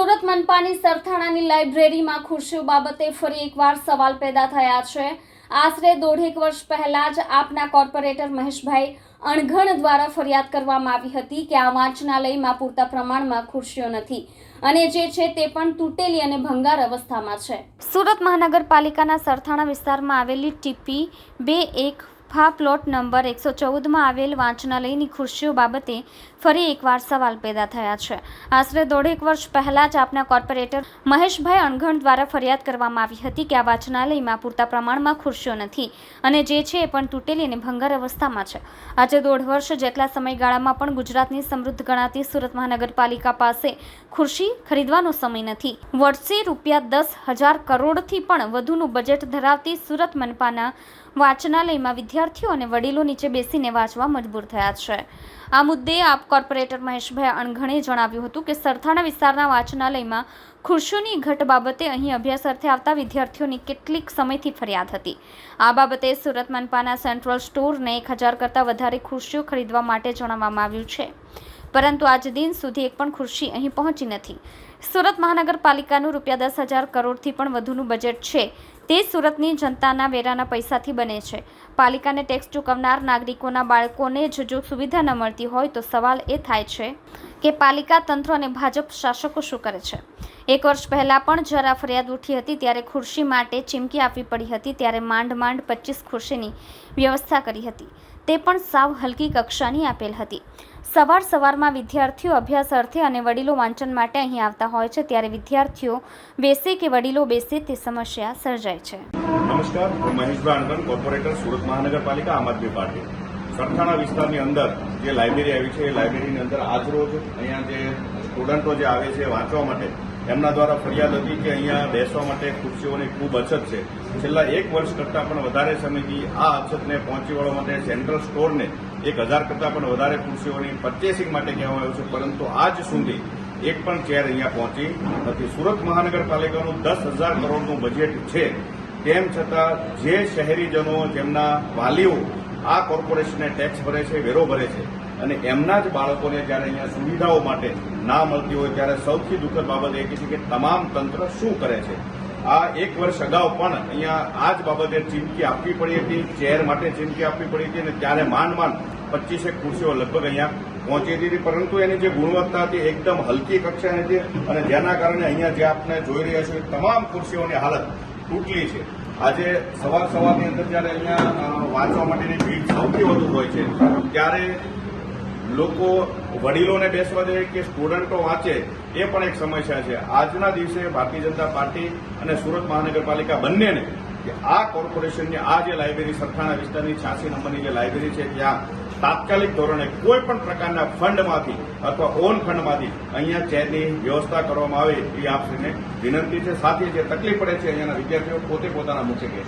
સુરત મનપાની સરથાણાની લાઇબ્રેરીમાં ખુરશીઓ બાબતે ફરી એકવાર સવાલ પેદા થયા છે. આશરે દોઢેક વર્ષ પહેલા જ આપના કોર્પોરેટર મહેશભાઈ અણઘણ દ્વારા ફરિયાદ કરવામાં આવી હતી કે આ વાંચનાલયમાં પૂરતા પ્રમાણમાં ખુરશીઓ નથી અને જે છે તે પણ તૂટેલી અને ભંગાર અવસ્થામાં છે. સુરત મહાનગરપાલિકાના સરથાણા વિસ્તારમાં આવેલી ટીપી બે એક ફા પ્લોટ નંબર એકસો ચૌદમાં આવેલ વાંચનાલયની ખુરશીઓ બાબતે ફરી એકવાર સવાલ પેદા થયા છે. આશરે દોઢેક વર્ષ પહેલાં જ આપના કોર્પોરેટર મહેશભાઈ અણઘણ દ્વારા ફરિયાદ કરવામાં આવી હતી કે આ વાંચનાલયમાં પૂરતા પ્રમાણમાં ખુરશીઓ નથી અને જે છે એ પણ તૂટેલી અને ભંગાર અવસ્થામાં છે. આજે દોઢ વર્ષ જેટલા સમયગાળામાં પણ ગુજરાતની સમૃદ્ધ ગણાતી સુરત મહાનગરપાલિકા પાસે ખુરશી ખરીદવાનો સમય નથી. વર્ષે રૂપિયા દસ હજાર કરોડથી પણ વધુનું બજેટ ધરાવતી સુરત મનપાના વાંચનાલયમાં વિદ્યાર્થીઓ અને વડીલો નીચે બેસીને વાંચવા મજબૂર થયા છે. આ મુદ્દે આપ કોર્પોરેટર મહેશભાઈ અણઘણે જણાવ્યું હતું કે સરથાણા વિસ્તારના વાંચનાલયમાં ખુરશીઓની ઘટ બાબતે અહીં અભ્યાસ અર્થે આવતા વિદ્યાર્થીઓની કેટલીક સમયથી ફરિયાદ હતી. આ બાબતે સુરત મનપાના સેન્ટ્રલ સ્ટોરને એક હજાર કરતાં વધારે ખુરશીઓ ખરીદવા માટે જણાવવામાં આવ્યું છે. પરંતુ આજ દિન સુધી એક પણ ખુરશી અહીં પહોંચી નથી. સુરત મહાનગરપાલિકાનું રૂપિયા દસ હજાર કરોડથી પણ વધુનું બજેટ છે. તે સુરતની જનતાના વેરાના પૈસાથી બને છે. પાલિકાને ટેક્સ ચૂકવનાર નાગરિકોના બાળકોને જ જો સુવિધા ન મળતી હોય તો સવાલ એ થાય છે કે પાલિકા તંત્ર અને ભાજપ શાસકો શું કરે છે? એક વર્ષ પહેલાં પણ જ્યારે આ ફરિયાદ ઉઠી હતી, ત્યારે ખુરશી માટે ચીમકી આપવી પડી હતી, ત્યારે માંડ માંડ પચીસ ખુરશીની વ્યવસ્થા કરી હતી. તે પણ સાવ હલકી કક્ષાની આપેલ હતી. સવાર સવારમાં વિદ્યાર્થીઓ અભ્યાસ અર્થે અને વડીલો વાંચન માટે અહીં આવતા હોય છે, ત્યારે વિદ્યાર્થીઓ બેસે કે વડીલો બેસે તે સમસ્યા સર્જાય છે. નમસ્કાર, હું મહેશભાઈ કોર્પોરેટર, સુરત મહાનગરપાલિકા, આમ આદમી પાર્ટી. સરથાણા વિસ્તારની અંદર જે લાઇબ્રેરી આવી છે, એ લાઇબ્રેરીની અંદર આજરોજ અહીંયા જે સ્ટુડન્ટો જે આવે છે વાંચવા માટે, એમના દ્વારા ફરિયાદ હતી કે અહીંયા બેસવા માટે ખુરશીઓની ખૂબ અછત છે. છેલ્લા એક વર્ષ કરતાં પણ વધારે સમયથી આ અછતને પહોંચી વળવા માટે સેન્ટ્રલ સ્ટોરને એક હજાર કરતાં પણ વધારે ખુરશીઓની પરચેસિંગ માટે કહેવામાં આવ્યું છે. પરંતુ આજ સુધી એક પણ ચેર અહીંયા પહોંચી નથી. સુરત મહાનગરપાલિકાનું દસ હજાર કરોડનું બજેટ છે. તેમ છતાં જે શહેરીજનો, જેમના વાલીઓ આ કોર્પોરેશનને ટેક્સ ભરે છે, વેરો ભરે છે. અને એમના જ બાળકોને જ્યારે અહીંયા સુવિધાઓ માટે ના મળતી હોય, ત્યારે સૌથી દુઃખદ બાબત એ છે કે તમામ તંત્ર શું કરે છે? આ એક વર્ષ અગાઉ પણ અહીંયા આ જ બાબતે ચીમકી આપવી પડી હતી, ચેર માટે ચીમકી આપવી પડી હતી અને ત્યારે માંડ માંડ પચીસેક ખુરશીઓ લગભગ અહીંયા પહોંચી હતી. પરંતુ એની જે ગુણવત્તા હતી એકદમ હલકી કક્ષાની હતી અને જેના કારણે અહીંયા જે આપણે જોઈ રહ્યા છીએ, તમામ ખુરશીઓની હાલત તૂટલી છે. આજે સવાર સવારની અંદર જ્યારે અહીંયા વાંચવા માટેની ભીડ સૌથી વધુ હોય છે, ત્યારે લોકો વડીલોને બેસવા દે કે સ્ટુડન્ટો વાંચે, એ પણ એક સમસ્યા છે. આજના દિવસે ભારતીય જનતા પાર્ટી અને સુરત મહાનગરપાલિકા બંનેને કે આ કોર્પોરેશનની આ જે લાઇબ્રેરી, સરથાણા વિસ્તારની છ્યાસી નંબરની જે લાઇબ્રેરી છે, ત્યાં તાત્કાલિક ધોરણે કોઈ પણ પ્રકારના ફંડમાંથી અથવા ઓન ફંડમાંથી અહીંયા ચેરની વ્યવસ્થા કરવામાં આવે એ આપશ્રીને વિનંતી છે. સાથે જે તકલીફ પડે છે અહીંયાના વિદ્યાર્થીઓ પોતે પોતાના મુખ્ય કહે છે.